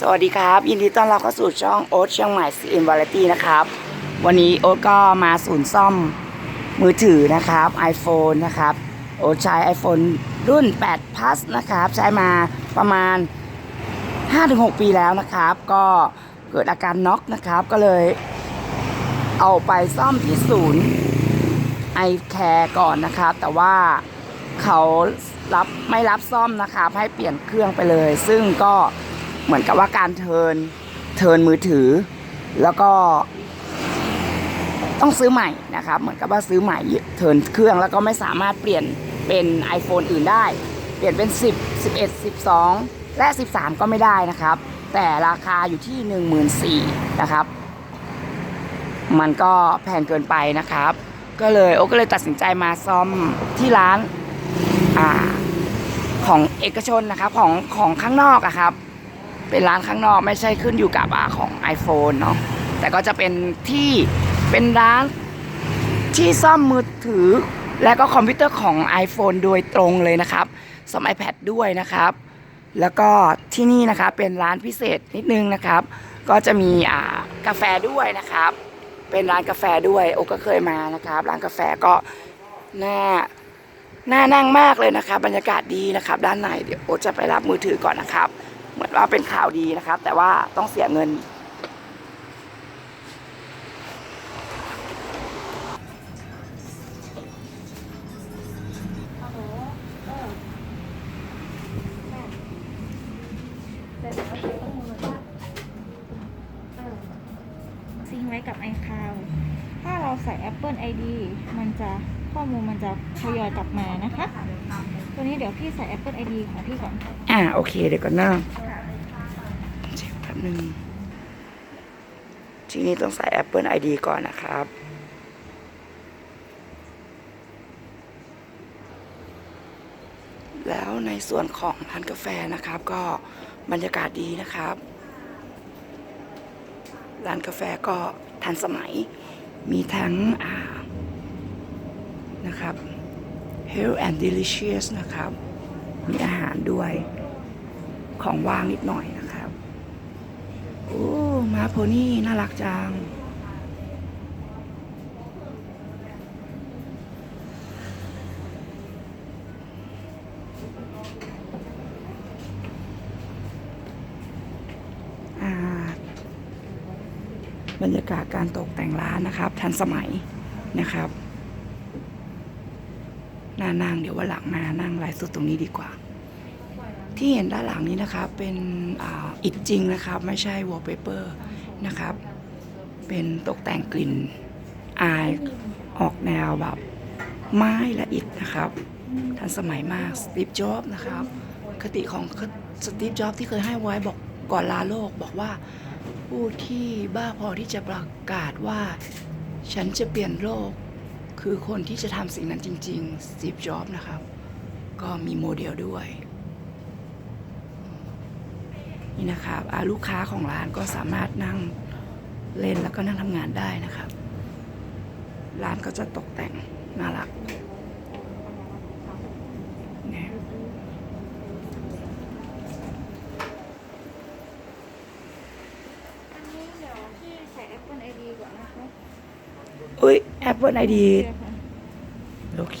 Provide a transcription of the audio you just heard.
สวัสดีครับ ยินดีต้อนรับเข้าสู่ช่องโอ๊ตเชียงใหม่ซีเอ็นวาไรตี้นะครับ วันนี้โอ๊ตก็มาศูนย์ซ่อมมือถือนะครับ iPhone นะครับ โอ๊ตใช้ iPhone รุ่น 8 Plus นะครับ ใช้มาประมาณ 5-6 ปีแล้วนะครับ ก็เกิดอาการน็อกนะครับ ก็เลยเอาไปซ่อมที่ศูนย์ไอแคร์ก่อนนะครับ แต่ว่าเขารับไม่รับซ่อมนะครับ ให้เปลี่ยนเครื่องไปเลย ซึ่งก็ เหมือนกับว่าการเทิร์นเทิร์นมือถือ แล้วก็ต้องซื้อใหม่นะครับ เหมือนกับว่าซื้อใหม่เทิร์นเครื่องแล้วก็ไม่สามารถเปลี่ยนเป็น iPhone อื่นได้ เปลี่ยนเป็น 10 11 12 และ 13 ก็ไม่ได้นะครับ แต่ราคาอยู่ที่ 14,000นะครับ มันก็แพงเกินไปนะครับ ก็เลยโอ๊ก็เลยตัดสินใจมาซ่อมที่ร้านอของเอกชนนะครับของของข้างนอกอะครับ เป็นร้านข้างนอกไม่ใช่ขึ้นอยู่กับอาของ iPhone เนาะแต่ก็จะเป็นที่เป็นร้านที่ซ่อมมือถือ และก็คอมพิวเตอร์ของ iPhone โดยตรงเลยนะครับซ่อม iPad ด้วยนะครับ แล้วก็ที่นี่นะครับเป็นร้านพิเศษนิดนึงนะครับ ก็จะมีอ่ากาแฟด้วยนะครับ เป็นร้านกาแฟด้วยโอก็เคยมานะครับ ร้านกาแฟก็น่าน่านั่งมากเลยนะครับ บรรยากาศดีนะครับ ด้านในเดี๋ยวโอจะไปรับมือถือก่อนนะครับ เหมือนว่าเป็นข่าวดีนะครับ แต่ว่าต้องเสียเงิน ซิงค์ไว้กับ iCloud ถ้าเราใส่ Apple ID มันจะ ข้อมูลมันจะทยอยกลับมานะคะ ตัวนี้เดี๋ยวพี่ใส่ Apple ID ของพี่ก่อน อ่าโอเคเดี๋ยวก่อนนะเช็คแป๊บนึงทีนี้ต้องใส่ Apple ID ก่อนนะครับแล้วในส่วนของร้านกาแฟนะครับ ก็บรรยากาศดีนะครับ ร้านกาแฟก็ทันสมัยมีทั้งอ่า นะครับ health and delicious นะครับ มีอาหารด้วย ของว่างนิดหน่อยนะครับ โอ้มาโพนี่น่ารักจังอ่าบรรยากาศการตกแต่งร้านนะครับ ทันสมัยนะครับ น่านั่งเดี๋ยววันหลังมานั่งไลฟ์สดตรงนี้ดีกว่า ที่เห็นด้านหลังนี้นะครับเป็นอ,อิฐจริงนะครับ ไม่ใช่วอลเปเปอร์นะครับ เป็นตกแต่งกลิ่นอายออกแนวแบบไม้และอิฐนะครับ ทันสมัยมากสตีฟจ็อบนะครับ คติของสตีฟจ็อบที่เคยให้ไว้บอกก่อนลาโลกบอกว่าผู้ที่บ้าพอที่จะประกาศว่า ฉันจะเปลี่ยนโลก คือคนที่จะทำสิ่งนั้นจริงๆสตีฟจ็อบนะครับ ก็มีโมเดลด้วย นี่นะครับลูกค้าของร้านก็สามารถนั่งเล่นแล้วก็นั่งทำงานได้นะครับ ร้านก็จะตกแต่งน่ารักเนี่ย อันนี้เดี๋ยวพี่ใส่ Apple ID ก่ อนนะคะอุ้ย Apple ID เดี๋ยวค่ะโอเค